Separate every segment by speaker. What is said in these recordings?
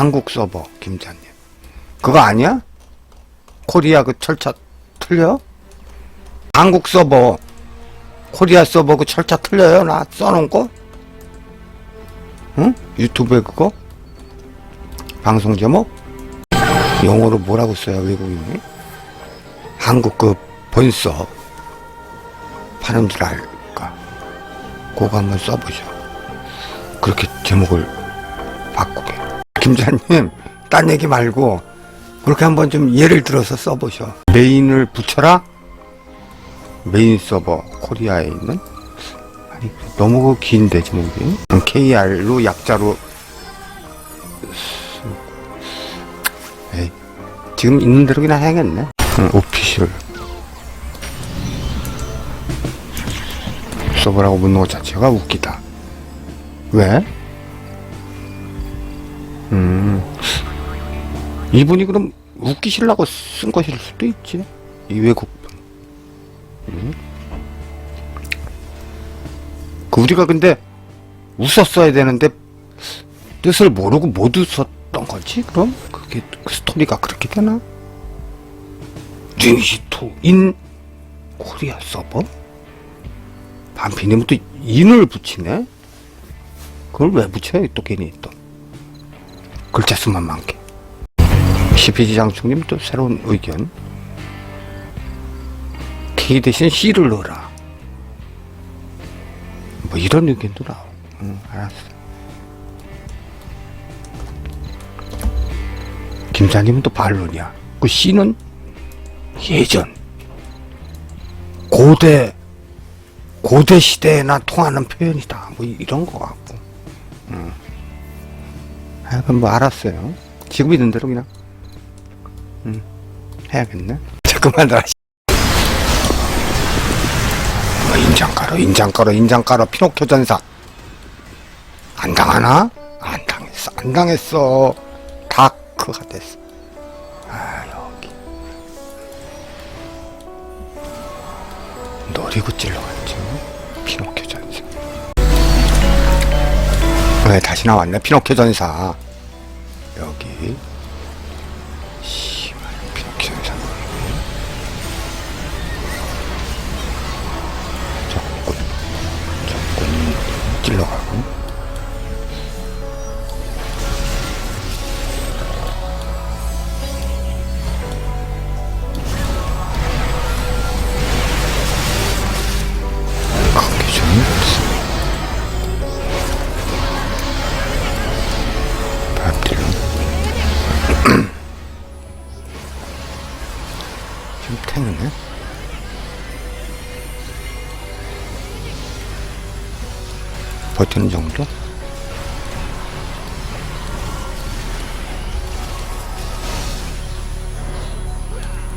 Speaker 1: 한국 서버 김자님 그거 아니야? 코리아 그 철차 틀려? 한국 서버 코리아 서버 그 철차 틀려요? 나 써놓은 거? 응? 유튜브에 그거? 방송 제목? 영어로 뭐라고 써요 외국인이? 한국 그 본서 파는 줄 알까? 그거 한번 써보셔. 그렇게 제목을 바꾸게. 김자님, 딴 얘기 말고 그렇게 한번 좀 예를 들어서 써보셔. 메인을 붙여라? 메인 서버 코리아에 있는? 아니, 너무 긴데 제목이. KR로 약자로 쓰- 에이, 지금 있는 대로 그냥 해야겠네. 응, 오피셜 서버라고 묻는 것 자체가 웃기다. 왜? 음, 이분이 그럼 웃기시려고 쓴 것일 수도 있지. 이 외국분. 음. 그 우리가 근데 웃었어야 되는데 뜻을 모르고 못 웃었던 거지? 그럼 그게 그 스토리가 그렇게 되나? 징시토 인 코리아 서버? 반피님은 또 인을 붙이네? 그걸 왜 붙여요? 또 괜히 또. 글자 수만 많게. CPG 장충님 또 새로운 의견. K 대신 C를 넣어라. 뭐 이런 의견도 나오고. 응, 알았어. 김사님은 또 반론이야. 그 C는 예전. 고대 고대 시대에나 통하는 표현이다. 뭐 이런 거 같고. 음. 하여간 뭐 알았어요. 지금 있는 대로 그냥 음, 해야겠네. 잠깐만 씨. 뭐 인장 깔어, 인장 깔어, 인장 깔어. 피노키오 전사. 안 당하나? 안 당했어, 안 당했어. 다크가 됐어. 아 여기 찔러갔죠. 왜 다시 나왔네? 피노키오 전사. 여기. 씨발, 피노키오 전사. 적군. 적군. 찔러가고. 버티는 정도?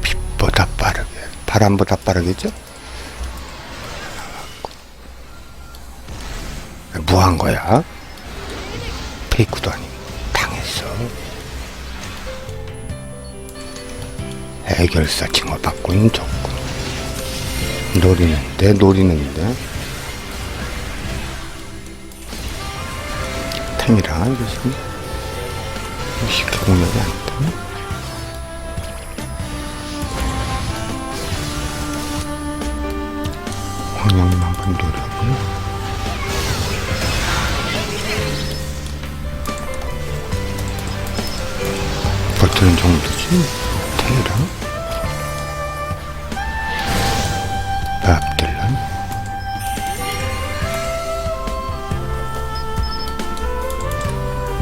Speaker 1: 빛보다 빠르게 바람보다 빠르겠죠? 뭐한 거야? 페이크도 아니고 당했어. 해결사 칭호 받고 있는 적군. 노리는데 노리는데 템이라 이것이 쉽게 공략이 안 되네. 황영님 한번 노려보요. 버티는 정도지 테이랑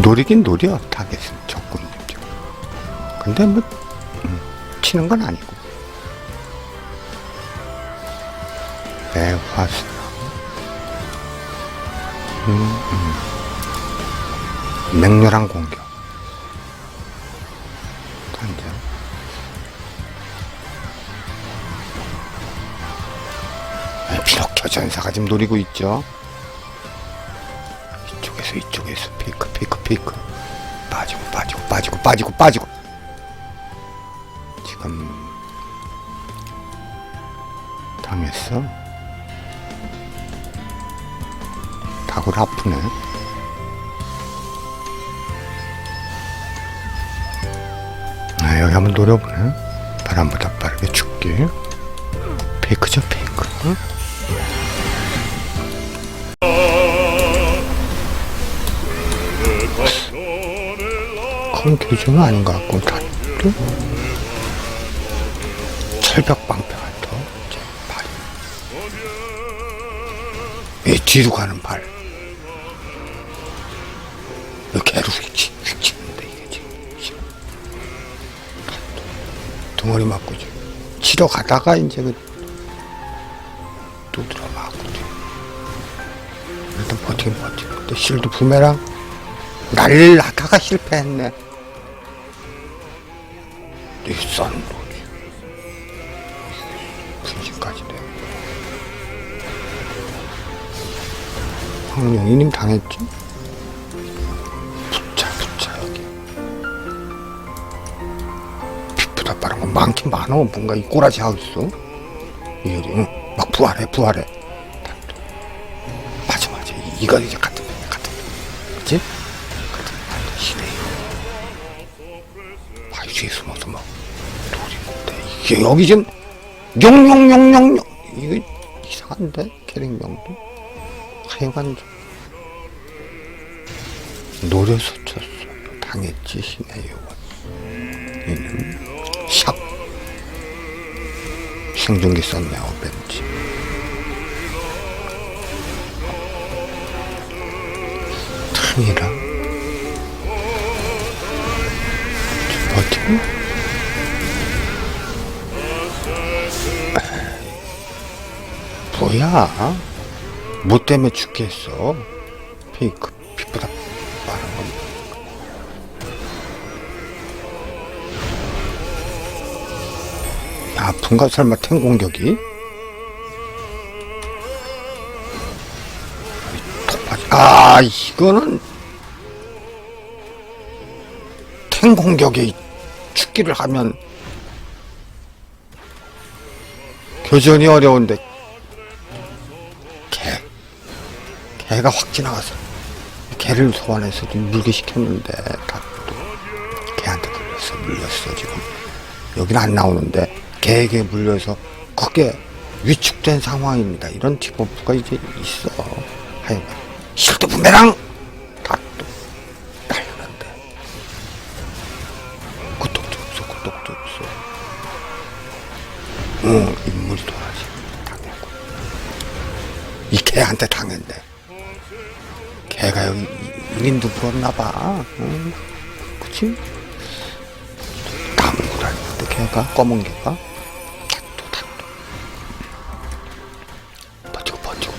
Speaker 1: 노리긴 노려 타겟은 적군이죠 근데 뭐 음, 치는 건 아니고. 매화수. 음, 음. 맹렬한 공격. 단전 피노키오 전사가 지금 노리고 있죠? 이쪽에서 이쪽에서 피 크 피크 피크 빠지고 빠지고 빠지고 빠지고 빠지고 지금 당했어 다굴 아프네 여기 한번 노려보네. 바람보다 빠르게 죽기. 페이크죠, 페이크. 응? 큰 교정은 아닌 것 같고, 다, 또? 철벽 방패 같아. 제 발이. 이 뒤로 가는 발. 이렇게 휙치, 휙치는데, 이게 지금. 덩어리 맞고 지금 치러 가다가 이제 그 두드려 맞고. 일단 버티긴 버티고 또 실드 부메랑 난리를 하다가 실패했네 이싼 거지 분신까지 돼 황룡이님 당했지? 붙자 붙자 여기 피보다 빠른 건 많긴 많어. 뭔가 이 꼬라지 하고 있어. 이게 응, 막 부활해, 부활해. 맞아, 맞아. 이- 이거 이제 뒤에 숨어서 막 노리는데 이게 여기 지금 용용용용용 이거 이상한데 캐릭명도 하여간 좀 노려서 쳤어. 당했지 시네요. 얘는 샵 생존기 썼네요 벤치 탕이랑 뭐야? 뭐 때문에 죽겠어? 페이크 피보다 빠른 건 아픈가 설마 탱 공격이? 아 이거는 탱 공격이 죽기를 하면 교전이 어려운데 개 개가 확 지나가서 개를 소환해서 좀 물게 시켰는데 다또 개한테 물렸어 물렸어 지금 여기는 안 나오는데 개에게 물려서 크게 위축된 상황입니다. 이런 디버프가 이제 있어. 하여간 실드 부메랑 개한테 당했네. 개가 여기 인인도 물었나봐. 응, 그치? 나무고 다니는데 개가? 검은 개가? 탁도 탁도. 버티고 버티고.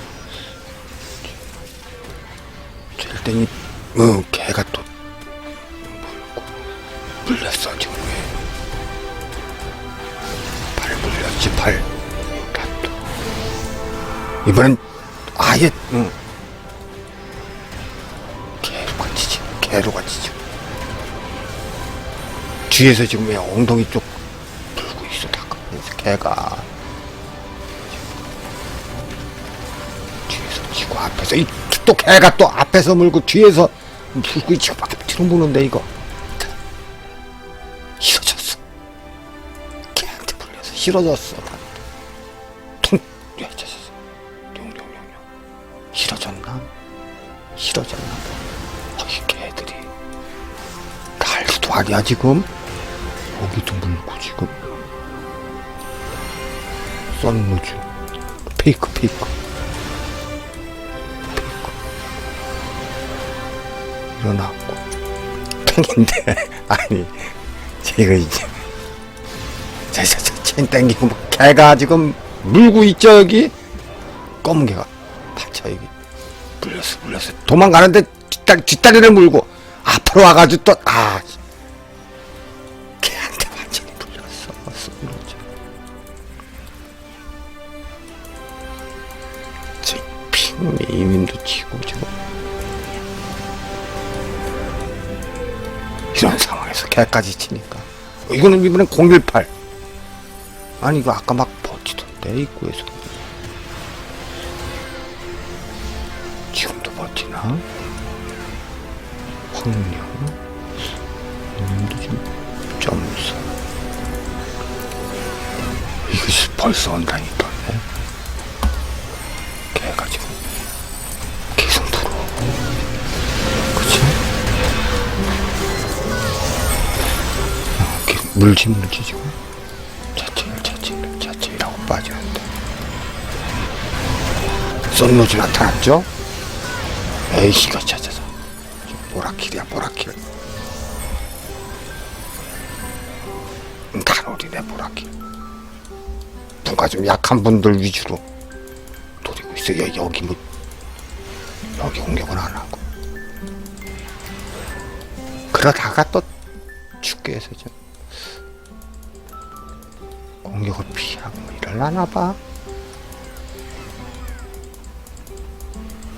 Speaker 1: 잴어 개가 또 물고 물렸어 지금. 발 물렸지 발. 탁도. 이번엔 아예 응. 개로 같이 지금 개로 같이 지금 뒤에서 지금 왜 엉덩이 쪽 불고 있어 다그래서 개가. 뒤에서 지고 앞에서 이 또 개가 또 앞에서 물고 뒤에서 불고 지고 앞뒤로 무는데 이거. 싫어졌어. 개한테 불려서 싫어졌어. 통 외쳐졌 싫어졌나 어, 이 개들이. 난리도 아니야 지금? 여기도 물고 지금. 썬무즈. 페이크 페이크. 페이크. 일어났고. 탱인데. 아니 제가 이제. 자 자자 chen 땡기고 뭐 개가 지금 물고 있죠 여기? 검은 개가 받쳐 여기 물렸어 물렸어. 도망가는데 뒷다리, 뒷다리를 물고 앞으로 와가지고 지금 핑 이민도 치고 지금. 이런 상황에서 개까지 치니까. 이거는 이번엔 018 아니 이거 아까 막 버티던데 입구에서 자 확률 이놈도 좀 점수. 이것이 벌써 온다니까. 네? 걔가 지금 계속 들어오고 그치? 아, 물지 물지 지금? 자체일 자체일 자체라고 빠져야 돼 썬노즈 나타났죠? 에이씨가 찾아서. 보라킬이야 보라킬. 음, 단올이네 보라킬. 뭔가 좀 약한 분들 위주로 노리고 있어. 여, 여기 뭐 여기 공격은 안 하고. 그러다가 또 죽게 해서 좀 공격을 피하고 뭐 이럴라나 봐.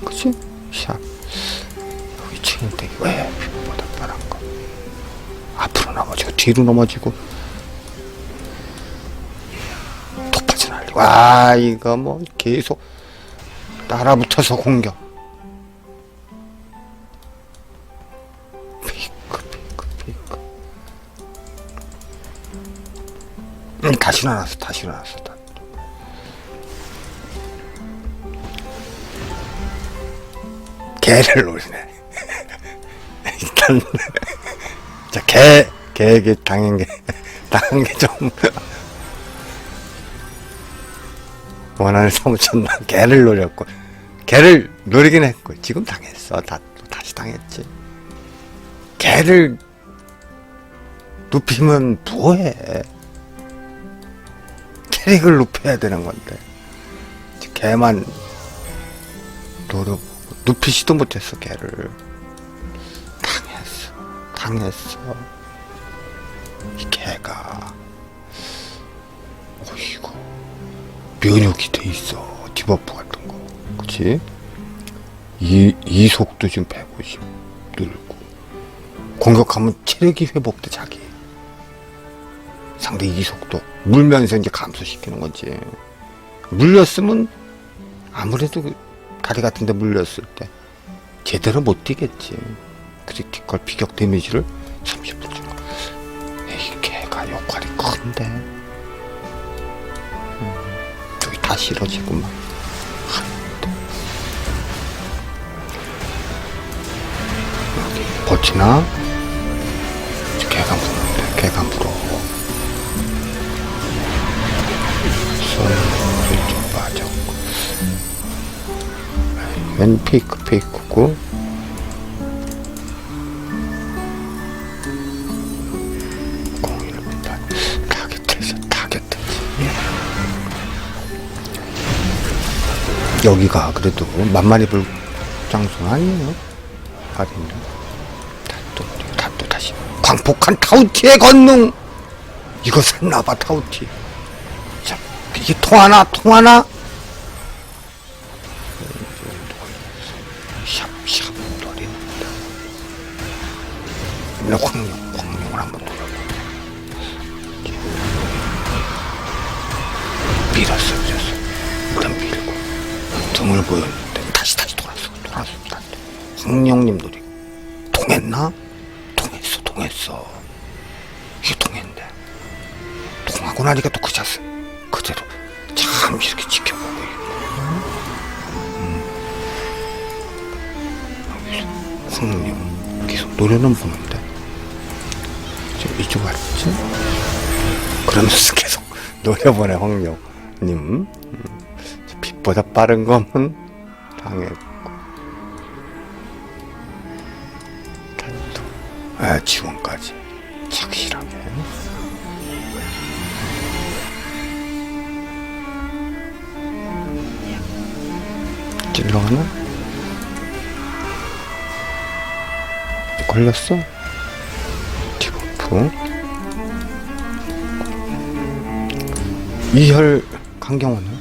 Speaker 1: 그치? 샵. 치는데 왜? 빛보다 빠른 거? 앞으로 넘어지고 뒤로 넘어지고. 톱하지 날리고. 와 이거 뭐 계속 따라붙어서 공격. 다시 나왔어 다시 나왔어 개를 노리네. 일단 자 개 개에게 당한 게 당한 게 좀 원한을 사무쳤나 개를 노렸고 개를 노리긴 했고 지금 당했어. 다또 다시 당했지. 개를 눕히면 뭐해. 캐릭을 눕혀야 되는 건데. 개만 노려 눕히지도 못했어 개를. 당했어. 당했어. 이 개가. 어이구. 면역이 돼 있어. 디버프 같은 거. 그치? 이 이속도 지금 150 늘고. 공격하면 체력이 회복돼 자기. 상대 이속도. 물면서 이제 감소시키는 거지. 물렸으면 아무래도 그 다리 같은 데 물렸을 때 제대로 못 뛰겠지. 크리티컬 비격 데미지를 30% 주고 에이 걔가 역할이 큰데. 음, 저기 다. 여기 버티나? 걔가 부는데 걔가 불어. 손이 좀 빠졌고 웬 페이크 페이크고 여기가 그래도 만만히 볼 장소는 아니에요. 아닌데. 다또 다또 다시. 광폭한 타우티의 권능! 이거 샀나봐 타우티 자 이게 통하나 통하나 등을 보였는데 다시 다시 돌았어 돌았어. 황룡님 노리 통했나? 통했어 통했어 이게 통했는데 통하고 나니까 또 그 자세 그대로 참 이렇게 지켜보고 있고 황룡 계속 노래는 보는데 지금 이쪽 왔지? 그러면서 계속 노려보네 황룡님 음. 빛보다 빠른 거면 당했고. 탈도 아 지원까지. 착실하게. 찔러가나? 걸렸어? 디버프 이혈 강경원은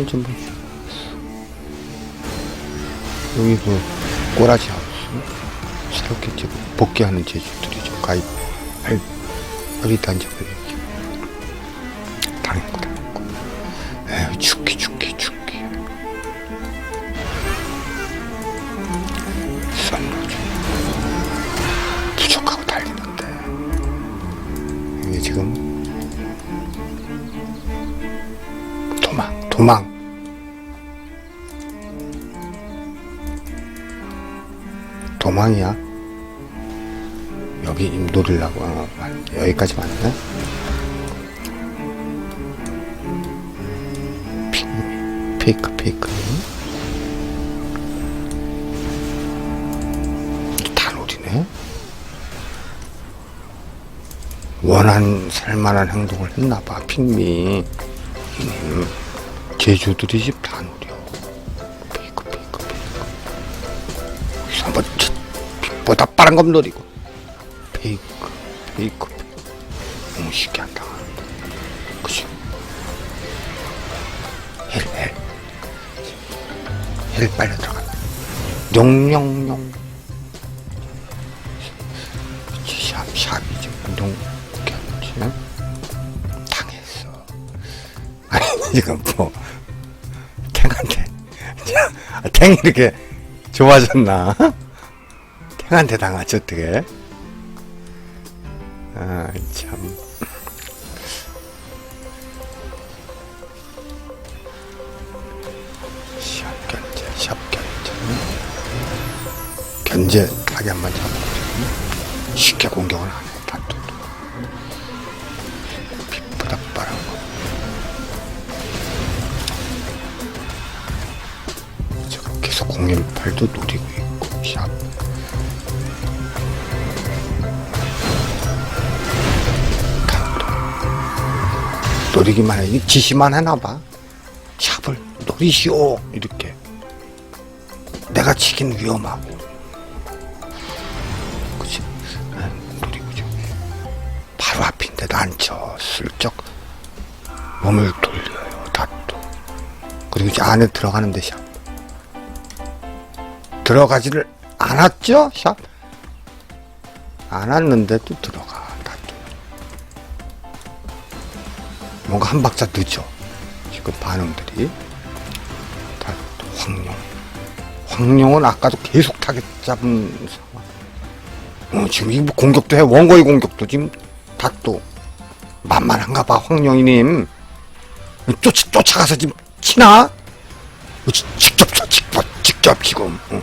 Speaker 1: 그 다음에 좀 뭐, 여기 그 꼬라지 하우스? 새롭게 지금 복귀하는 제주들이 좀 가입 할 어디 단적을 얘기 당했고 당했고 에휴 죽기 죽기 죽기. 썬로즈 부족하고 달리는데. 이게 지금 도망. 도망 이야. 여기 임 노리려고 어, 여기까지. 피, 페이크 페이크. 다 노리네. 원한 살만한 행동을 했나봐 핑미. 음, 제주들이 집다 노려. 페이크 페이크 페이크. 한번 보다 빠른 검 노리고. 페이크 페이크. 너무 쉽게 한다. 그치? 헬 헬. 헬 빨려 들어가. 용용용. 그치 샵 샵이지 운동 경치 당했어. 아니 지금 뭐 탱한테 자, 탱이 이렇게 좋아졌나? 탱한테 당하지 어떻게? 아 참. 샵 견제, 샵 견제. 견제 타겟만 잡고 쉽게 공격을 안 해. 다투. 빛보다. 지금 계속 018도 노리고 있고 노리기만 해. 이 지시만 해나 봐. 샵을 노리시오 이렇게. 내가 치긴 위험하고. 그치? 좀. 바로 앞인데도 안 쳐. 슬쩍 몸을 돌려요. 다또 그리고 이제 안에 들어가는데 샵. 들어가지를 않았죠? 샵. 안 왔는데도 들어가. 뭔가 한 박자 늦어. 지금 반응들이. 다또 황룡. 황룡은 아까도 계속 타겟 잡은 상황. 어, 지금 이뭐 공격도 해. 원거리 공격도 지금 다또 만만한가 봐, 황룡이님. 쫓, 쫓아가서 지금 치나? 어, 지- 직접 쳐, 직접, 직접 지금. 어.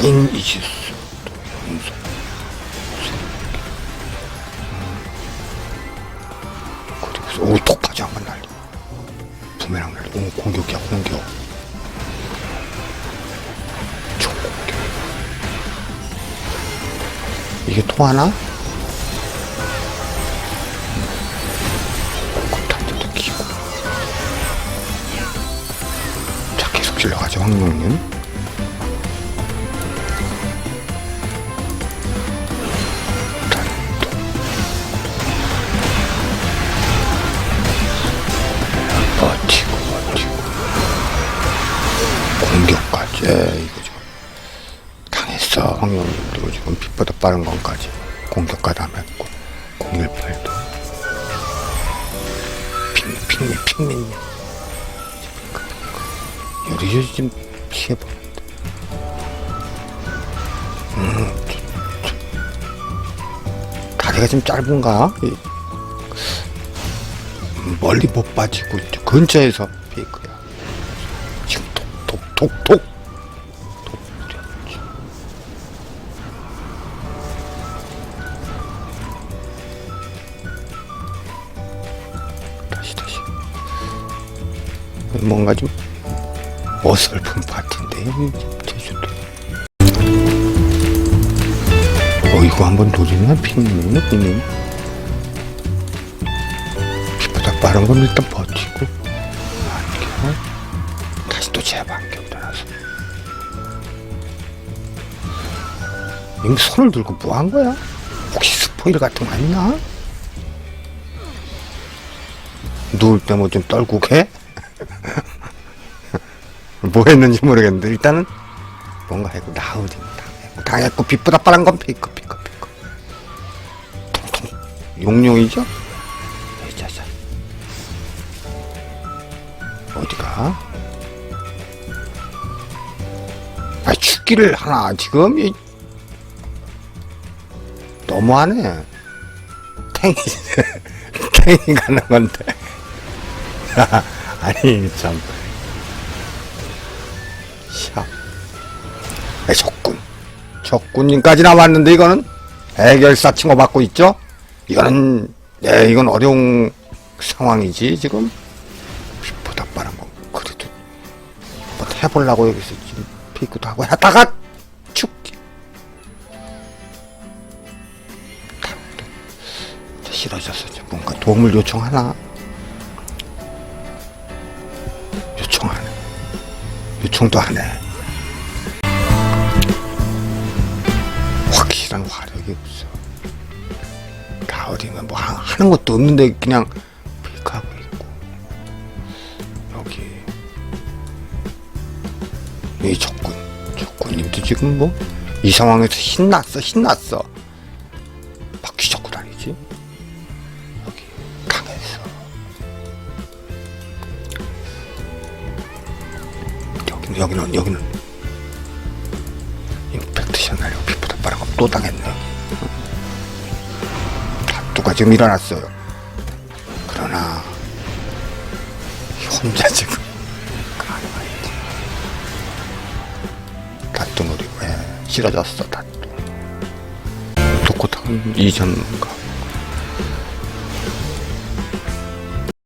Speaker 1: 420. 오, 톡파지 한번 날리 부메랑 날리 오, 공격이야, 공격. 이게 통하나? 실려가죠, 황룡님. 빠른 건까지 공격까지 안 했고 018도 핑, 핑미 핑민님 요리조리 좀 피해보는데 음, 저, 저. 다리가 좀 짧은가? 이- 멀리 못 빠지고. 근처에서 페이크야. 지금 톡톡톡톡 톡 뭔가 좀 어설픈 파티인데 제주도. 어 이거 한번 노리나 핑님 핑님. 빛보다 빠른 건 일단 버티고 안경 다시 또 재반경 떠나서 이미 손을 들고 뭐 한 거야? 혹시 스포일 같은 거 아니나? 누울 때 뭐 좀 떨고 게? 뭐 했는지 모르겠는데 일단은 뭔가 했고 나으리 당했고 당했고 빛보다 빠른 건 페이크 페이크 페이크 통통 용룡이죠? 자자 어디가? 아 죽기를 하나 지금 이 너무하네. 탱이, 탱이 가는 건데. 아니, 참. 적군님까지 나왔는데, 이거는 해결사 칭호받고 있죠? 이거는, 네, 이건 어려운 상황이지, 지금. 보다 빠른 거. 그래도, 뭐 해보려고 여기서 지금 피크도 하고 하다가, 축! 싫어졌어. 뭔가 도움을 요청하나? 요청하네. 요청도 하네. 확실한 화력이 없어. 가을이면 뭐 하, 하는 것도 없는데 그냥 피크하고 있고. 여기. 이 적군. 적군님도 지금 뭐 이 상황에서 신났어, 신났어. 막 뒤적고 다니지. 여기 강했어. 여기는 여기는 여기는 또 당했네. 다투가 지금 일어났어요. 그러나 혼자 지금 가능하지. 다투 노리고 해. 싫어졌어 다투. 독고탕 이전가